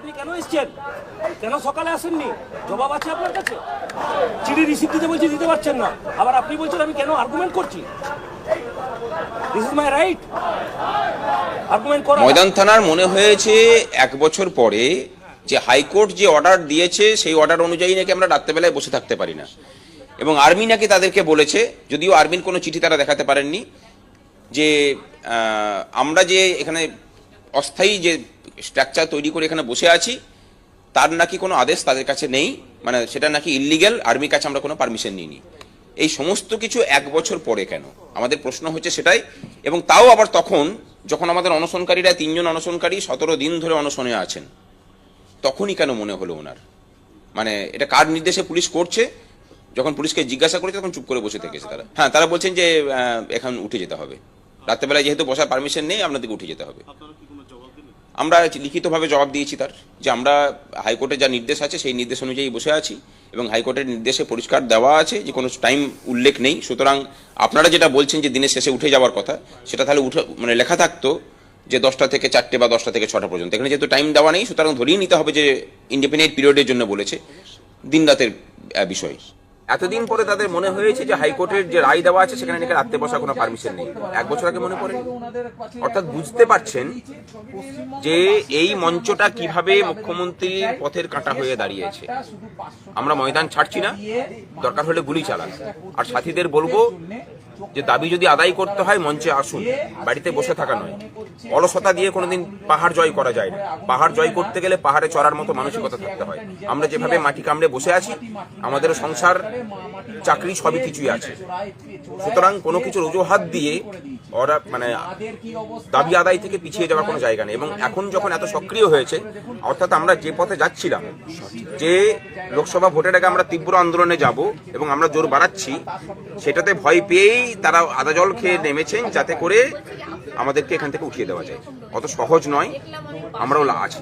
আপনি কেন এসেছেন? কেন সকালে আসেননি? জবাব আছে আপনার কাছে? চিঠি রিসিভ দিতে বলছি, দিতে পারছেন না। আবার আপনি বলছেন, আমি কেন আর্গুমেন্ট করছি? মাই রাইট ময়দান থানার মনে হয়েছে, এক বছর পরে যে হাইকোর্ট যে অর্ডার দিয়েছে, সেই অর্ডার অনুযায়ী নাকি আমরা রাত্রেবেলায় বসে থাকতে পারি না। এবং আর্মি নাকি তাদেরকে বলেছে, যদিও আর্মির কোনো চিঠি তারা দেখাতে পারেননি, যে আমরা যে এখানে অস্থায়ী যে স্ট্রাকচার তৈরি করে এখানে বসে আছি। তার নাকি কোনো আদেশ তাদের কাছে নেই। মানে সেটা নাকি ইলিগ্যাল আর্মির কাছে আমরা কোনো পারমিশন নিইনি। এই সমস্ত কিছু এক বছর পরে কেন? আমাদের প্রশ্ন হচ্ছে সেটাই। এবং তাও আবার তখন, যখন আমাদের অনশনকারীরা তিনজন অনশনকারী সতেরো দিন ধরে অনশনে আছেন, তখনই কেন মনে হলো ওনার? মানে এটা কার নির্দেশে পুলিশ করছে? যখন পুলিশকে জিজ্ঞাসা করেছে, তখন চুপ করে বসে থেকেছে তারা। হ্যাঁ তারা বলছেন যে এখন উঠে যেতে হবে। রাত্রেবেলায় যেহেতু বসার পারমিশন নেই, আপনাদেরকে উঠে যেতে হবে। আমরা লিখিতভাবে জবাব দিয়েছি তার, যে আমরা হাইকোর্টে যা নির্দেশ আছে সেই নির্দেশ অনুযায়ী বসে আছি এবং হাইকোর্টের নির্দেশে পরিষ্কার দেওয়া আছে যে কোনো টাইম উল্লেখ নেই। সুতরাং আপনারা যেটা বলছেন যে দিনের শেষে উঠে যাওয়ার কথা, সেটা তাহলে উঠে মানে লেখা থাকতো যে দশটা থেকে চারটে বা দশটা থেকে ছটা পর্যন্ত। এখানে যেহেতু টাইম দেওয়া নেই, সুতরাং ধরিয়ে নিতে হবে যে ইন্ডিপেন্ডেন্ট পিরিয়ডের জন্য বলেছে দিন রাতের বিষয়। এতদিন পরে তাদের মনে হয়েছে যে হাইকোর্টের যে রায় দেওয়া আছে সেখানে নাকি রাত্রে বসা কোনো পারমিশন নেই। এক বছর আগে মনে পড়ে অর্থাৎ বুঝতে পারছেন যে এই মঞ্চটা কীভাবে মুখ্যমন্ত্রীর পথের কাঁটা হয়ে দাঁড়িয়েছে। আমরা ময়দান ছাড়ছি না, দরকার হলে গুলি চালান আর সাথীদের বলব যে দাবি যদি আদায় করতে হয়, মঞ্চে আসুন। বাড়িতে বসে থাকা নয়। অলসতা দিয়ে কোনোদিন পাহাড় জয় করা যায় না। পাহাড় জয় করতে গেলে পাহাড়ে চড়ার মতো মানসিকতা থাকতে হয়। আমরা যেভাবে মাটি কামড়ে বসে আছি, আমাদের সংসার, চাকরি সবই কিছুই আছে। সুতরাং কোনো কিছুর অজুহাত দিয়ে ওরা মানে দাবি আদায় থেকে পিছিয়ে যাওয়ার কোনো জায়গা নেই। এবং এখন যখন এত সক্রিয় হয়েছে অর্থাৎ আমরা যে পথে যাচ্ছিলাম যে লোকসভা ভোটের আগে আমরা তীব্র আন্দোলনে যাব এবং আমরা জোর বাড়াচ্ছি সেটাতে ভয় পেয়েই তারা আদা জল খেয়ে নেমেছেন যাতে করে আমাদেরকে এখান থেকে উঠিয়ে দেওয়া যায়। অত সহজ নয় আমরাও আছি।